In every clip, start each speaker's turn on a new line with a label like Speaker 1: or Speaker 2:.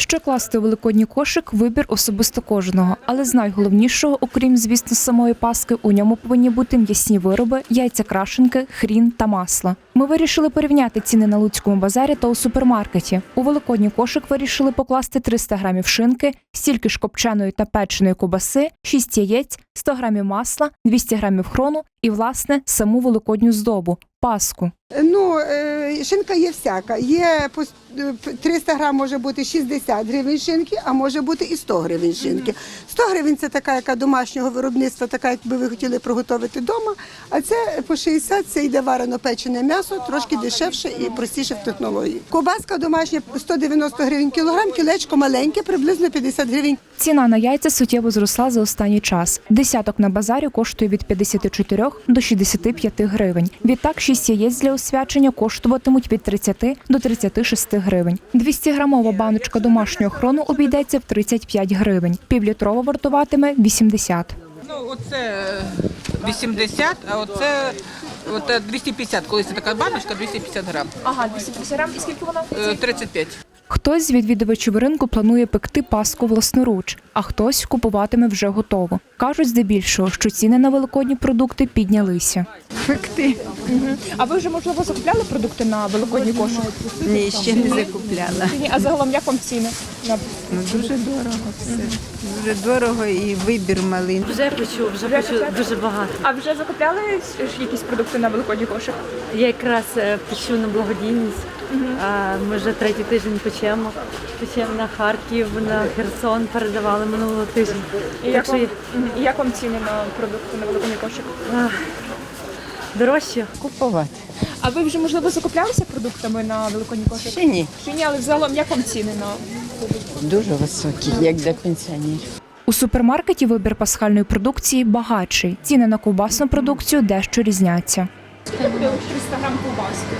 Speaker 1: Що класти у великодній кошик вибір особисто кожного, але з найголовнішого, окрім звісно, самої паски, у ньому повинні бути м'ясні вироби, яйця крашенки, хрін та масло. Ми вирішили порівняти ціни на луцькому базарі та у супермаркеті. У великодній кошик вирішили покласти 300 грамів шинки, стільки ж копченої та печеної кубаси, 6 яєць, 100 грамів масла, 200 грамів хрону і, власне, саму великодню здобу паску.
Speaker 2: Ну, е, шинка є всяка. Є по с- е, 300 грам може бути 60 гривень шинки, а може бути і 100 гривень шинки. 100 гривень це така, яка домашнього виробництва, така, як би ви хотіли приготувати вдома. А це по 60 це йде варено печене м'ясо, трошки дешевше і простіше в технології. Кобаска домашня 190 гривень кілограм, кілечко маленьке, приблизно 50 гривень.
Speaker 1: Ціна на яйця суттєво зросла за останній час. Десяток на базарі коштує від 54 до 65 гривень. Відтак 6 яєць для освячення коштуватимуть від 30 до 36 гривень. 200-грамова баночка домашнього хрону обійдеться в 35 гривень. Півлітрова вартуватиме 80.
Speaker 3: Ну, оце е, 80, а оце, оце 250, колись така баночка 250 грам,
Speaker 1: Ага, 250 грам. І скільки вона?
Speaker 3: Е, 35.
Speaker 1: Хтось з відвідувачів ринку планує пекти паску власноруч, а хтось купуватиме вже готово. Кажуть здебільшого, що ціни на великодні продукти піднялися.
Speaker 4: Пекти.
Speaker 1: А ви вже можливо закупляли продукти на великодній кошик?
Speaker 4: Ні, ще не закупляла.
Speaker 1: Ні, а загалом як вам ціни? На
Speaker 4: Ну, дуже дорого все. Дуже дорого і вибір малий.
Speaker 5: Вже печу, вже печу дуже багато.
Speaker 1: а вже закупляли якісь продукти на великодній кошик?
Speaker 5: Я якраз е, печу на благодійність. А Ми вже третій тиждень печемо. Печемо на Харків, на Херсон передавали минулого тижня.
Speaker 1: І
Speaker 5: Так що
Speaker 1: і як вам ціни на продукти на великодній кошик?
Speaker 5: дорожче.
Speaker 4: Купувати.
Speaker 1: А ви вже можливо закуплялися продуктами на великодній кошик?
Speaker 4: Ще ні.
Speaker 1: Чи ні, але загалом як вам ціни на
Speaker 4: Дуже високі, як для пенсіонерів.
Speaker 1: у супермаркеті вибір пасхальної продукції багатший. Ціни на ковбасну продукцію дещо різняться. 300 грам ковбаски.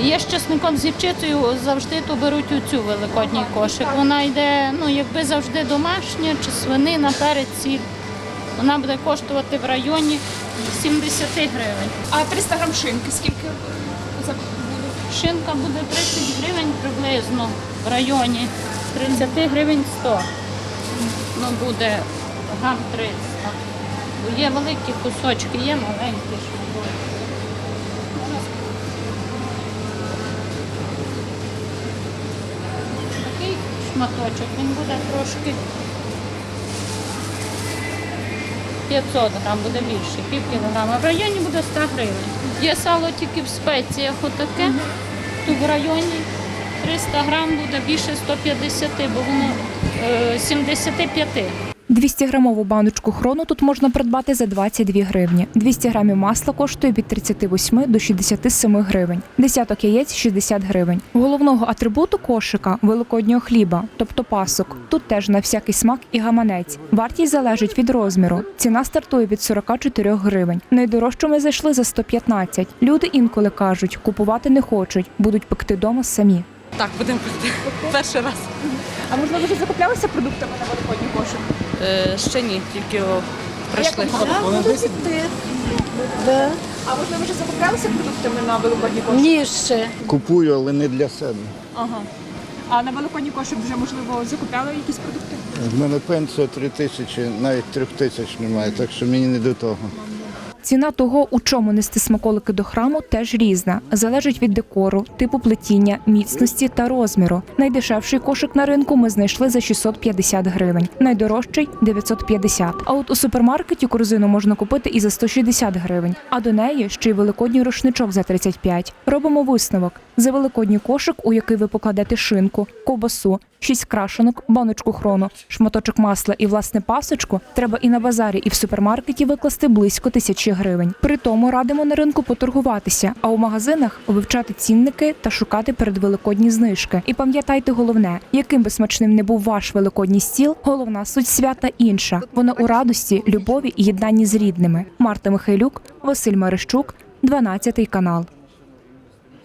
Speaker 6: Є з чесником з гірчицею, завжди то беруть у цю великодній кошик. Вона йде, ну якби завжди домашня, чи свинина, перець, сіль. Вона буде коштувати в районі 70 гривень.
Speaker 1: А 300 грам шинки скільки?
Speaker 6: Шинка буде 30 гривень приблизно в районі 30 гривень 100. Ну буде грам 300. Є великі кусочки, є маленькі. що буде. Такий шматочок, він буде трошки 500 грам, буде більше, пів кілограма. В районі буде 100 гривень. Є сало тільки в спеціях отаке, то в районі 300 грам буде більше 150, бо воно е, 75.
Speaker 1: 200-грамову баночку хрону тут можна придбати за 22 гривні. 200 грамів масла коштує від 38 до 67 гривень. Десяток яєць 60 гривень. Головного атрибуту кошика великоднього хліба, тобто пасок. Тут теж на всякий смак і гаманець. Вартість залежить від розміру. Ціна стартує від 44 гривень. Найдорожчу ми зайшли за 115. Люди інколи кажуть, купувати не хочуть, будуть пекти дома самі.
Speaker 3: Так, будемо пити. Перший раз.
Speaker 1: А можливо, ви вже закуплялися продуктами на великодній кошик?
Speaker 3: Е, ще ні, тільки о, прийшли.
Speaker 1: А можливо, ви вже закуплялися продуктами на великодній кошик?
Speaker 7: Ні, ще.
Speaker 8: Купую, але не для себе.
Speaker 1: Ага. А на великодній кошик вже можливо закупляли якісь продукти?
Speaker 8: В мене пенсія 3 тисячі, навіть 3 тисяч немає, так що мені не до того.
Speaker 1: Ціна того, у чому нести смаколики до храму, теж різна. Залежить від декору, типу плетіння, міцності та розміру. Найдешевший кошик на ринку ми знайшли за 650 гривень, найдорожчий 950. А от у супермаркеті корзину можна купити і за 160 гривень. А до неї ще й великодній рушничок за 35. Робимо висновок. За великодній кошик, у який ви покладете шинку, ковбасу, шість крашенок, баночку хрону, шматочок масла і власне пасочку, треба і на базарі, і в супермаркеті викласти близько тисячі гривень. При тому радимо на ринку поторгуватися, а у магазинах вивчати цінники та шукати передвеликодні знижки. І пам'ятайте головне, яким би смачним не був ваш великодній стіл, головна суть свята інша. Вона у радості, любові і єднанні з рідними. Марта Михайлюк, Василь Марищук, 12 канал.